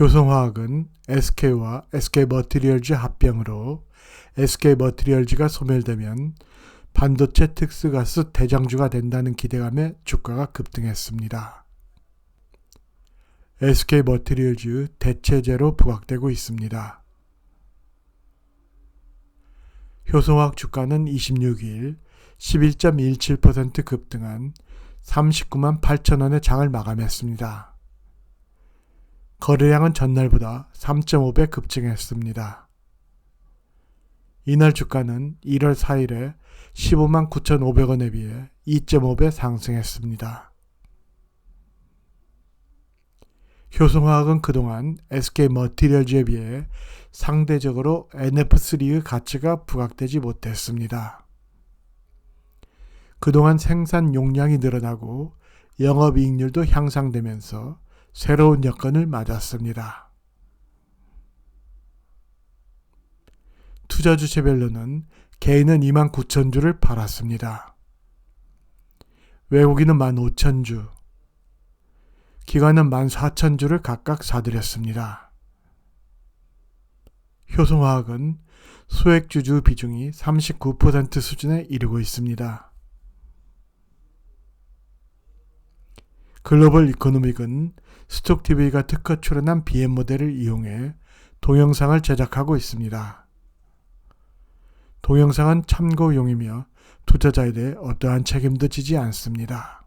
효성화학은 SK와 SK머티리얼즈 합병으로 SK머티리얼즈가 소멸되면 반도체 특수가스 대장주가 된다는 기대감에 주가가 급등했습니다. SK머티리얼즈 대체제로 부각되고 있습니다. 효성화학 주가는 26일 11.17% 급등한 39만 8천 원의 장을 마감했습니다. 거래량은 전날보다 3.5배 급증했습니다. 이날 주가는 1월 4일에 15만 9,500원에 비해 2.5배 상승했습니다. 효성화학은 그동안 SK 머티리얼즈에 비해 상대적으로 NF3의 가치가 부각되지 못했습니다. 그동안 생산 용량이 늘어나고 영업이익률도 향상되면서 새로운 여건을 맞았습니다. 투자 주체별로는 개인은 2만 9천 주를 팔았습니다. 외국인은 1만 5천 주, 기관은 1만 4천 주를 각각 사들였습니다. 효성화학은 소액주주 비중이 39% 수준에 이르고 있습니다. 글로벌 이코노믹은 스톡TV가 특허 출연한 BM 모델을 이용해 동영상을 제작하고 있습니다. 동영상은 참고용이며 투자자에 대해 어떠한 책임도 지지 않습니다.